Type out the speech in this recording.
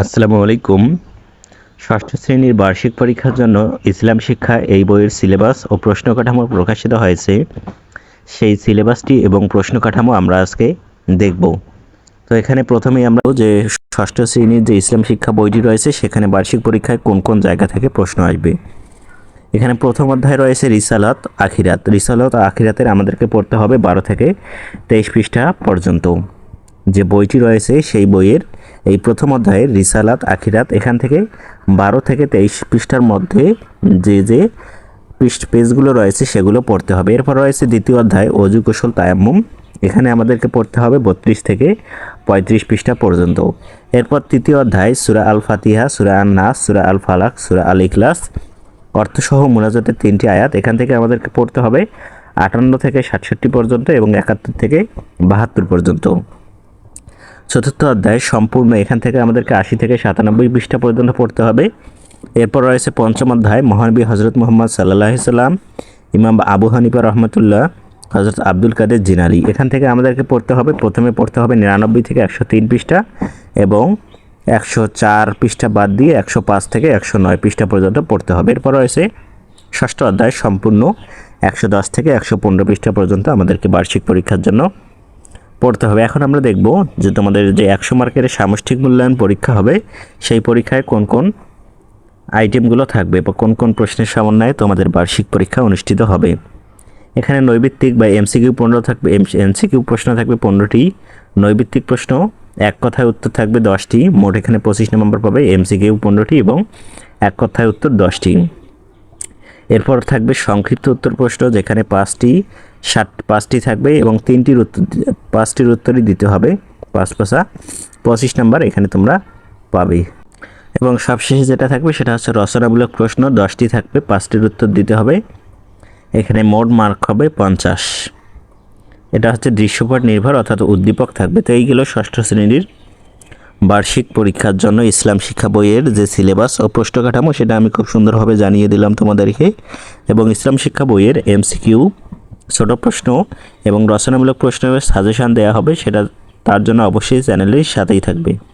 আসসালামু আলাইকুম। ষষ্ঠ শ্রেণির বার্ষিক পরীক্ষার জন্য ইসলাম শিক্ষা এই বইয়ের সিলেবাস ও প্রশ্ন কাঠামো প্রকাশিত হয়েছে। সেই সিলেবাসটি এবং প্রশ্ন কাঠামো আমরা আজকে দেখব। তো এখানে প্রথমেই আমরা যে ষষ্ঠ শ্রেণির যে ইসলাম শিক্ষা বইটি রয়েছে, সেখানে বার্ষিক পরীক্ষায় কোন কোন জায়গা থেকে প্রশ্ন আসবে। এখানে প্রথম অধ্যায় রয়েছে রিসালাত আখিরাত। রিসালাত আখিরাতের আমাদেরকে পড়তে হবে বারো থেকে তেইশ পৃষ্ঠা পর্যন্ত। যে বইটি রয়েছে, সেই বইয়ের এই প্রথম অধ্যায়ের রিসালাত, আখিরাত, এখান থেকে বারো থেকে তেইশ পৃষ্ঠার মধ্যে যে যে পৃষ্ঠ পেজগুলো রয়েছে, সেগুলো পড়তে হবে। এরপর রয়েছে দ্বিতীয় অধ্যায়, অজু কৌশল তায়াম্মুম। এখানে আমাদেরকে পড়তে হবে বত্রিশ থেকে পঁয়ত্রিশ পৃষ্ঠা পর্যন্ত। এরপর তৃতীয় অধ্যায়, সুরা আল ফাতিহা সুরা আন নাস সুরা আল ফালাক সুরা আল ইখলাস অর্থসহ মুনাজাতের তিনটি আয়াত। এখান থেকে আমাদেরকে পড়তে হবে আটান্ন থেকে সাতষট্টি পর্যন্ত এবং একাত্তর থেকে বাহাত্তর পর্যন্ত। চতুর্থ অধ্যায় সম্পূর্ণ এখান থেকে আমাদেরকে আশি থেকে সাতানব্বই পৃষ্ঠা পর্যন্ত পড়তে হবে। এরপর রয়েছে পঞ্চম অধ্যায়, মহানবী হজরত মোহাম্মদ সাল্লাহ সাল্লাম, ইমাম আবু হানিফা রহমতুল্লাহ হজরত আব্দুল কাদের জিনালি এখান থেকে আমাদেরকে পড়তে হবে, প্রথমে পড়তে হবে নিরানব্বই থেকে একশো তিন পৃষ্ঠা এবং একশো চার পৃষ্ঠা বাদ দিয়ে একশো পাঁচ থেকে একশো নয় পৃষ্ঠা পর্যন্ত পড়তে হবে। এরপর রয়েছে ষষ্ঠ অধ্যায় সম্পূর্ণ একশো দশ থেকে একশো পনেরো পৃষ্ঠা পর্যন্ত আমাদেরকে বার্ষিক পরীক্ষার জন্য পড়তে হবে। এখন আমরা দেখব যে তোমাদের যে একশো মার্কের সামষ্টিক মূল্যায়ন পরীক্ষা হবে, সেই পরীক্ষায় কোন কোন আইটেমগুলো থাকবে বা কোন কোন প্রশ্নের সমন্বয়ে তোমাদের বার্ষিক পরীক্ষা অনুষ্ঠিত হবে। এখানে নৈবিত্তিক বা এমসিকিউ পনেরো থাকবে এমসিকিউ প্রশ্ন থাকবে পনেরোটি, নৈবিত্তিক প্রশ্ন এক কথায় উত্তর থাকবে দশটি, মোট এখানে পঁচিশ নম্বর পাবে এমসিকিউ পনেরোটি এবং এক কথায় উত্তর দশটি। এরপর থাকবে সংক্ষিপ্ত উত্তর প্রশ্ন যেখানে পাঁচটি ষাট পাঁচটি থাকবে এবং তিনটির উত্তর পাঁচটির উত্তরই দিতে হবে। পাঁচ পাশা পঁচিশ নাম্বার এখানে তোমরা পাবে। এবং সবশেষে যেটা থাকবে সেটা হচ্ছে রচনামূলক প্রশ্ন, দশটি থাকবে, পাঁচটির উত্তর দিতে হবে। এখানে মোট মার্ক হবে পঞ্চাশ। এটা হচ্ছে দৃশ্যপট নির্ভর অর্থাৎ উদ্দীপক থাকবে। তো এইগুলো ষষ্ঠ শ্রেণির বার্ষিক পরীক্ষার জন্য ইসলাম শিক্ষা বইয়ের যে সিলেবাস ও কাঠামো সেটা আমি খুব সুন্দরভাবে জানিয়ে দিলাম তোমাদেরকে। এবং ইসলাম শিক্ষা বইয়ের এমসিকিউ ছোট প্রশ্ন এবং রচনামূলক প্রশ্নের সাজেশান দেওয়া হবে, সেটা তার জন্য অবশ্যই চ্যানেলের সাথেই থাকবে।